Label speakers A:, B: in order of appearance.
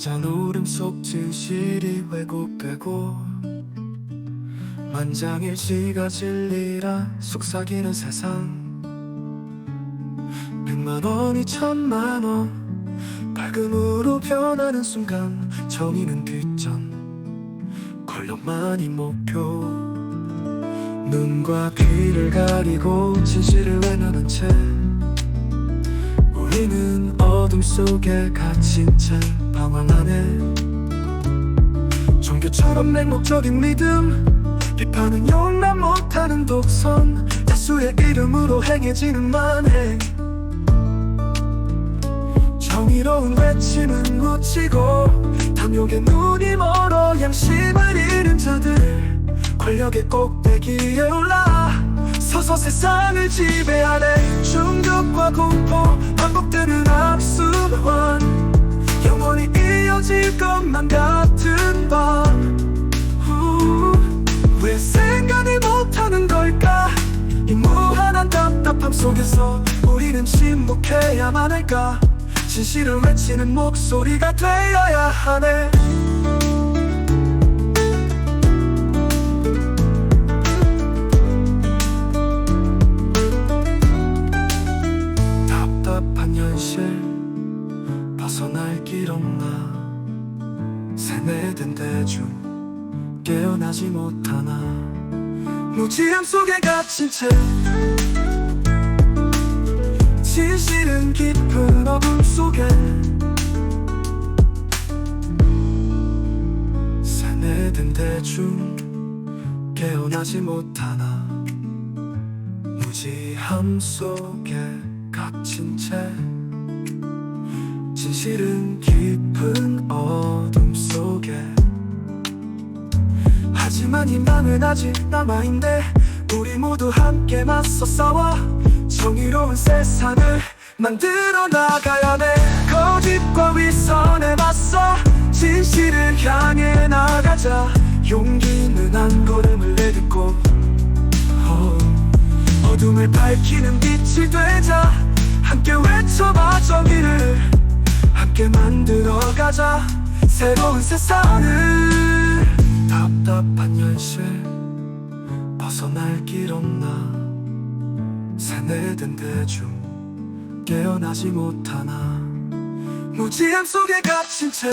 A: 잔울음 속 진실이 왜곡되고 만장일치가 진리라 속삭이는 세상. 백만 원이 천만 원 밝음으로 변하는 순간 정의는 뒷전. 권력만이 목표. 눈과 귀를 가리고 진실을 외면한 채 우리는 어둠 속에 갇힌 채 방황하네 종교처럼 맹목적인 믿음 비판은 용납 못하는 독선 다수의 이름으로 행해지는 만행. 정의로운 외침은 묻히고 탐욕에 눈이 멀어 양심을 잃은 자들. 권력의 꼭대기에 올라 서서 세상을 지배하네. 충격과 공포 반복 속에서 우리는 침묵해야만 할까? 진실을 외치는 목소리가 되어야 하네. 답답한 현실 벗어날 길 없나. 세뇌된 대중 깨어나지 못하나. 무지함 속에 갇힌 채 깊은 어둠 속에 세뇌된 대중 깨어나지 못하나 무지함 속에 갇힌 채 진실은 깊은 어둠 속에 하지만 희망은 아직 남아있네 우리 모두 함께 맞서 싸워 정의로운 세상을 만들어 나가야 해 거짓과 위선에 맞서 진실을 향해 나가자. 용기는 한 걸음을 내딛고 어, 어둠을 밝히는 빛이 되자. 함께 외쳐봐 정의를. 함께 만들어가자. 새로운 세상을. 답답한 현실 벗어날 길 없나 세뇌된 대중 깨어나지 못하나 무지함 속에 갇힌 채